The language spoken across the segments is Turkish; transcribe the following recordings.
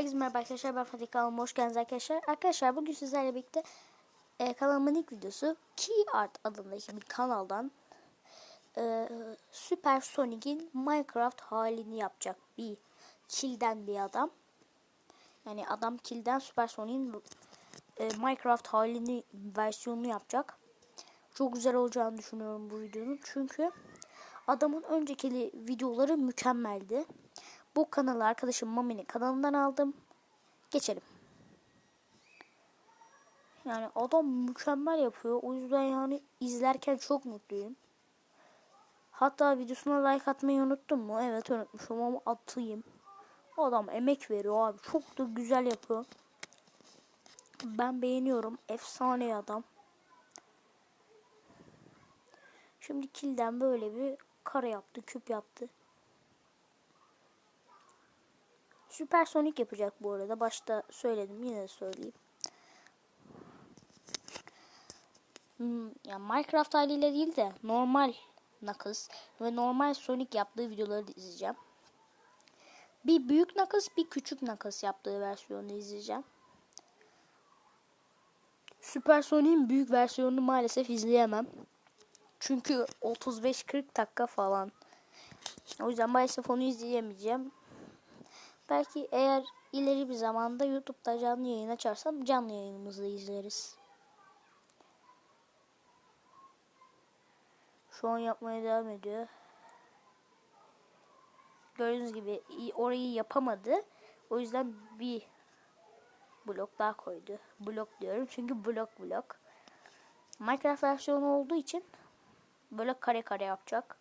Herkese merhaba arkadaşlar ben Fatih kanalıma hoş geldiniz arkadaşlar. Arkadaşlar bugün sizlerle birlikte e, kanalımın ilk videosu Key Art adındaki bir kanaldan e, Super Sonic'in Minecraft halini yapacak bir kilden bir adam. Yani adam kilden Super Sonic'in e, Minecraft halini versiyonunu yapacak. Çok güzel olacağını düşünüyorum bu videonun çünkü adamın önceki videoları mükemmeldi. Bu kanalı arkadaşım Mami'nin kanalından aldım. Geçelim. Yani adam mükemmel yapıyor. O yüzden yani izlerken çok mutluyum. Hatta videosuna like atmayı unuttum mu? Evet unutmuşum ama atayım. O adam emek veriyor abi. Çok da güzel yapıyor. Ben beğeniyorum. Efsane adam. Şimdi kilden böyle bir kare yaptı, küp yaptı. Süpersonik yapacak bu arada. Başta söyledim yine de söyleyeyim. Hmm, yani Minecraft haliyle değil de normal Knuckles ve normal Sonic yaptığı videoları da izleyeceğim. Bir büyük Knuckles bir küçük Knuckles yaptığı versiyonu izleyeceğim. Süper Sonic'in büyük versiyonunu maalesef izleyemem. Çünkü 35-40 dakika falan. O yüzden maalesef onu izleyemeyeceğim. Belki eğer ileri bir zamanda YouTube'da canlı yayın açarsam canlı yayınımızda izleriz. Şu an yapmaya devam ediyor. Gördüğünüz gibi orayı yapamadı. O yüzden bir blok daha koydu. Blok diyorum çünkü blok blok. Minecraft versiyonu olduğu için böyle kare kare yapacak.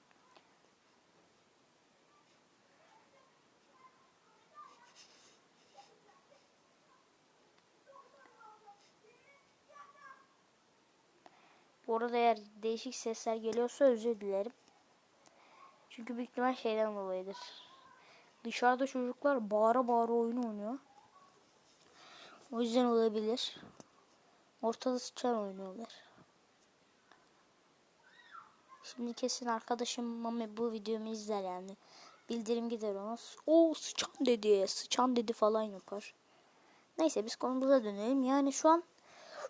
Bu arada eğer değişik sesler geliyorsa özür dilerim. Çünkü büyük ihtimal şeyden dolayıdır. Dışarıda çocuklar bağıra bağıra oyun oynuyor. O yüzden olabilir. Ortada sıçan oynuyorlar. Şimdi kesin arkadaşım Mami bu videomu izler yani. Bildirim gider ona. O sıçan dedi, sıçan dedi falan yapar. Neyse biz konumuza dönelim. Yani şu an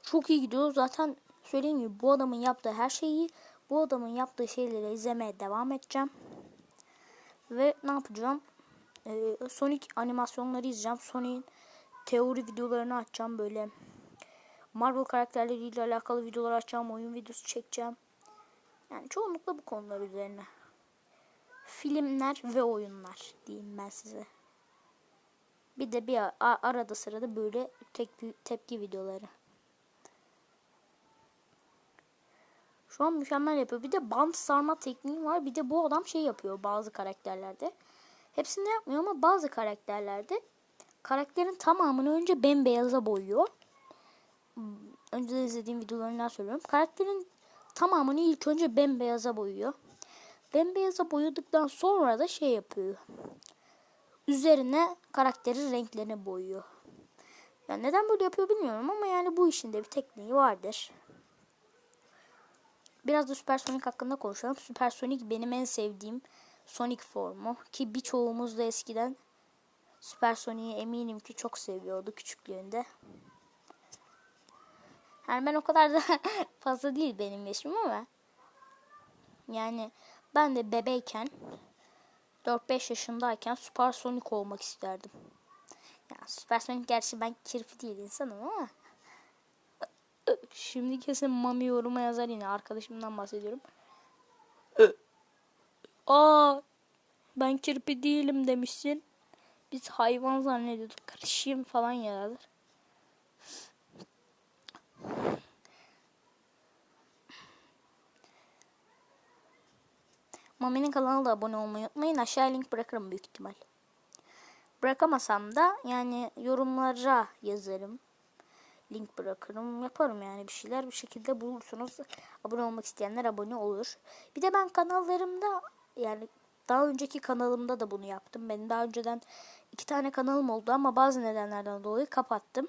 çok iyi gidiyoruz. Zaten söyleyeyim gibi bu adamın yaptığı her şeyi bu adamın yaptığı şeyleri izlemeye devam edeceğim. Ve ne yapacağım? Ee, Sonic animasyonları izleyeceğim. Sonic'in teori videolarını açacağım böyle. Marvel karakterleriyle alakalı videolar açacağım. Oyun videosu çekeceğim. Yani çoğunlukla bu konular üzerine. Filmler ve oyunlar diyeyim ben size. Bir de bir arada sırada böyle tek tepki videoları. Şu an mükemmel yapıyor. Bir de band sarma tekniği var. Bir de bu adam şey yapıyor bazı karakterlerde. Hepsinde yapmıyor ama bazı karakterlerde karakterin tamamını önce bembeyaza boyuyor. Önceden izlediğim videolarından söylüyorum. Karakterin tamamını ilk önce bembeyaza boyuyor. Bembeyaza boyadıktan sonra da şey yapıyor. Üzerine karakterin renklerini boyuyor. Yani neden böyle yapıyor bilmiyorum ama yani bu işin de bir tekniği vardır. Biraz da Supersonic hakkında konuşalım. Supersonic benim en sevdiğim Sonic formu. Ki birçoğumuz da eskiden Supersonic'i eminim ki çok seviyordu küçüklüğünde. Yani ben o kadar da fazla değil benim yaşım ama yani ben de bebeyken 4-5 yaşındayken Supersonic olmak isterdim. Yani Supersonic gerçi ben kirpi değil insanım ama Şimdi kesin Mami yoruma yazar yine. Arkadaşımdan bahsediyorum. Aa ben kirpi değilim demişsin. Biz hayvan zannediyorduk. Karışayım falan yazar. Mami'nin kanalına da abone olmayı unutmayın. Aşağıya link bırakırım büyük ihtimal. Bırakamasam da yani yorumlara yazarım link bırakırım. Yaparım yani bir şeyler bir şekilde bulursunuz. Abone olmak isteyenler abone olur. Bir de ben kanallarımda yani daha önceki kanalımda da bunu yaptım. Benim daha önceden iki tane kanalım oldu ama bazı nedenlerden dolayı kapattım.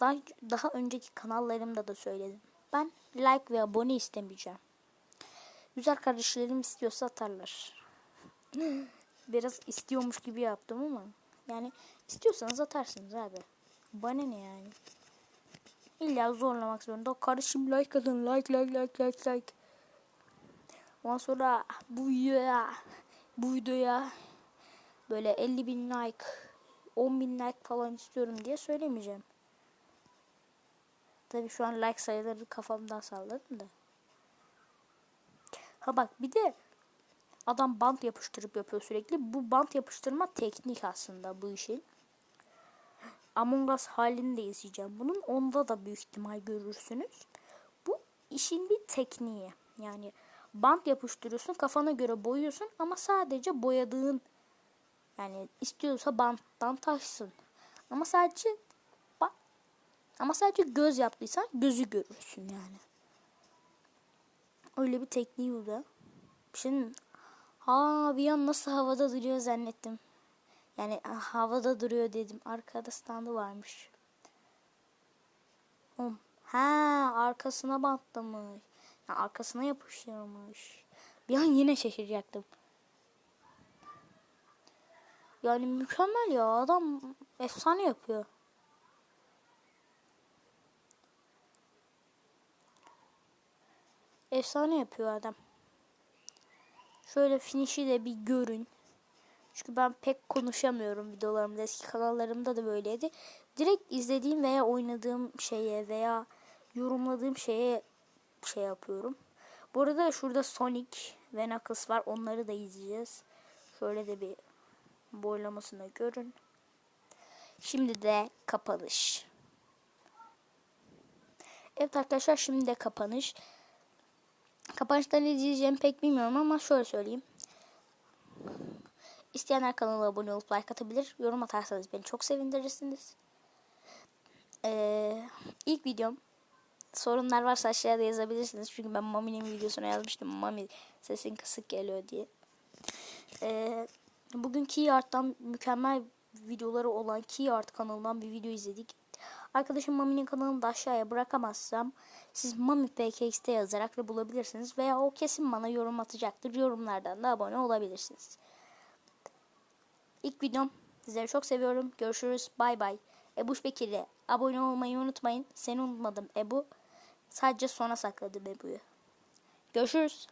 Daha, daha önceki kanallarımda da söyledim. Ben like ve abone istemeyeceğim. Güzel kardeşlerim istiyorsa atarlar. Biraz istiyormuş gibi yaptım ama Yani istiyorsanız atarsınız abi. Bana ne yani? İlla zorlamak zorunda. Kardeşim like atın. Like like like like like. Ondan sonra bu videoya bu videoya böyle 50 bin like 10 bin like falan istiyorum diye söylemeyeceğim. Tabi şu an like sayıları kafamdan salladım da. Ha bak bir de adam bant yapıştırıp yapıyor sürekli. Bu bant yapıştırma teknik aslında bu işin. Among Us halini izleyeceğim. Bunun onda da büyük ihtimal görürsünüz. Bu işin bir tekniği. Yani bant yapıştırıyorsun kafana göre boyuyorsun ama sadece boyadığın yani istiyorsa banttan taşsın. Ama sadece bak ama sadece göz yaptıysan gözü görürsün yani. Öyle bir tekniği bu da. Şimdi ha bir an nasıl havada duruyor zannettim. Yani ah, havada duruyor dedim. Arkada standı varmış. Oğlum, Ha arkasına bantlamış. Yani arkasına yapıştırmış. Bir an yine şaşıracaktım. Yani mükemmel ya adam efsane yapıyor. Efsane yapıyor adam. Şöyle finişi de bir görün. Çünkü ben pek konuşamıyorum videolarımda. Eski kanallarımda da böyleydi. Direkt izlediğim veya oynadığım şeye veya yorumladığım şeye şey yapıyorum. Bu arada şurada Sonic ve Knuckles var. Onları da izleyeceğiz. Şöyle de bir boylamasını görün. Şimdi de kapanış. Evet arkadaşlar şimdi de kapanış. Kapanışta ne diyeceğimi pek bilmiyorum ama şöyle söyleyeyim. İsteyenler kanala abone olup like atabilir. Yorum atarsanız beni çok sevindirirsiniz. Ee, ilk videom sorunlar varsa aşağıda yazabilirsiniz. Çünkü ben Mami'nin videosuna yazmıştım. Mami sesin kısık geliyor diye. Ee, bugün Keyart'tan mükemmel videoları olan Keyart kanalından bir video izledik. Arkadaşım Mami'nin kanalını da aşağıya bırakamazsam siz Mami PKX'te yazarak ve bulabilirsiniz. Veya o kesin bana yorum atacaktır. Yorumlardan da abone olabilirsiniz. İlk videom. Sizleri çok seviyorum. Görüşürüz. Bay bay. Ebuş Bekir'e abone olmayı unutmayın. Seni unutmadım Ebu. Sadece sona sakladım Ebu'yu. Görüşürüz.